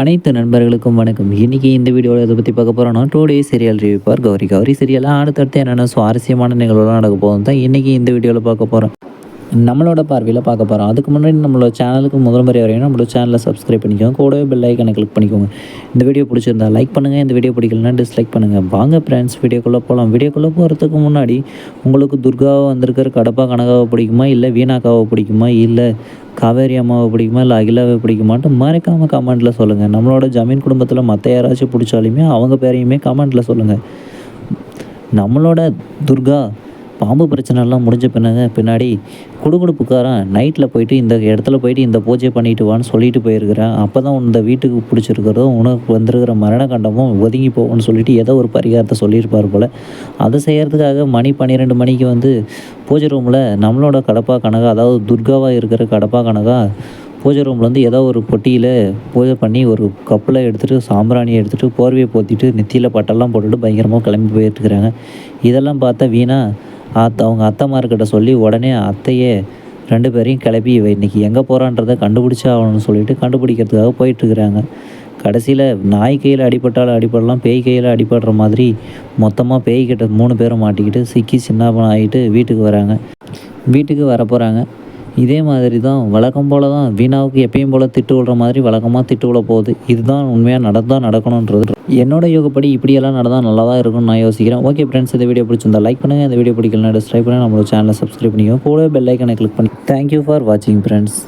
அனைத்து நண்பர்களுக்கும் வணக்கம். இன்றைக்கி இந்த வீடியோவில் இதை பற்றி பார்க்க போகிறோம்னா டூ டே சீரியல் ரிவ்யூ பார் கௌரி. கௌரி சீரியலாக அடுத்தடுத்து என்னென்ன சுவாரஸ்யமான நிகழ்வுலாம் நடக்க போகும் தான் இன்றைக்கி இந்த வீடியோவில் பார்க்க போகிறோம் நம்மளோட பார்வையில் பார்க்க போகிறோம் அதுக்கு முன்னாடி நம்மளோட சேனலுக்கு முதல் முறை வரையும் நம்மளோட சேனலை சப்ஸ்கிரைப் பண்ணிக்கோங்க. கூடவே பெல் ஐக்கனை கிளிக் பண்ணிக்கோங்க. இந்த வீடியோ பிடிச்சிருந்தா லைக் பண்ணுங்கள் இந்த வீடியோ பிடிக்கலனா டிஸ்லைக் பண்ணுங்கள் வாங்க ஃப்ரெண்ட்ஸ் வீடியோக்குள்ளே போகலாம் வீடியோக்குள்ளே போகிறதுக்கு முன்னாடி உங்களுக்கு துர்காவை வந்திருக்கிற கடப்பா கனகாவை பிடிக்குமா? இல்லை வீணாக்காவை பிடிக்குமா? இல்லை. காவேரி அம்மாவை பிடிக்குமா? இல்லை அகிலாவை பிடிக்குமான்ட்டு மறக்காமல் கமெண்ட்டில் சொல்லுங்கள் நம்மளோட ஜமீன் குடும்பத்தில் மற்ற யாராச்சும் பிடிச்சாலுமே அவங்க பேரையுமே கமெண்ட்டில் சொல்லுங்கள் நம்மளோட துர்கா பாம்பு பிரச்சனைலாம் முடிஞ்ச பின்னாங்க பின்னாடி குடுகுடுப்புக்காரன் நைட்டில் போயிட்டு இந்த இடத்துல போயிட்டு இந்த பூஜை பண்ணிட்டு வான்னு சொல்லிட்டு போயிருக்கிறேன். அப்போ தான் இந்த வீட்டுக்கு பிடிச்சிருக்கிறதும் உனக்கு வந்திருக்கிற மரண கண்டமும் ஒதுங்கி போகும்னு சொல்லிட்டு ஏதோ ஒரு பரிகாரத்தை சொல்லியிருப்பார் போல். அதை செய்கிறதுக்காக மணி பன்னிரெண்டு மணிக்கு வந்து பூஜை ரூமில் நம்மளோட கடப்பா கனகா அதாவது துர்காவாக இருக்கிற கடப்பா கனகா பூஜை ரூமில் வந்து ஏதோ ஒரு பொட்டியில் பூஜை பண்ணி ஒரு கப்பில் எடுத்துகிட்டு சாம்பிராணியை எடுத்துகிட்டு போர்வையை போத்திட்டு நெத்தியில் பட்டெல்லாம் போட்டுட்டு பயங்கரமாக கிளம்பி போயிட்டுருக்குறாங்க இதெல்லாம் பார்த்தா வீணாக அத்தை அவங்க அத்தைமார்கிட்ட சொல்லி உடனே அத்தையே ரெண்டு பேரையும் கிளப்பி இவ இன்றைக்கி எங்கே போகிறான்றதை கண்டுபிடிச்சா ஆகணும்னு சொல்லிட்டு கண்டுபிடிக்கிறதுக்காக போயிட்டுருக்குறாங்க. கடைசியில் நாய் கையில் அடிபட்டாலும் அடிபடலாம் பேய் கையில் அடிபடுற மாதிரி மொத்தமாக பேய்கிட்ட மூணு பேரும் மாட்டிக்கிட்டு சிக்கி சின்னாபனம் ஆகிட்டு வீட்டுக்கு வராங்க. வீட்டுக்கு வர போகிறாங்க இதே மாதிரி தான் வழக்கம் போல தான் வீணாவுக்கு எப்பயும் போல் திட்டு விடுற மாதிரி வழக்கமாக திட்டு விட போகுது. இதுதான் உண்மையாக நடந்தால் நடக்கணுன்றது. என்னோட யோகப்படி இப்படியெல்லாம் நடந்தால் நல்லா தான் இருக்கும்னு நான் யோசிக்கிறேன். ஓகே ஃப்ரெண்ட்ஸ் இந்த வீடியோ பிடிச்சிருந்தா லைக் பண்ணுங்கள் இந்த வீடியோ பிடிக்கலனா டிஸ்கிரைப் பண்ணி நம்மளோட சேனலை சப்ஸ்கிரைப் பண்ணிக்கோ கூட பெல் ஐக்கனை கிளிக் பண்ணி தேங்க்யூ ஃபார் வாட்சிங் ஃப்ரெண்ட்ஸ்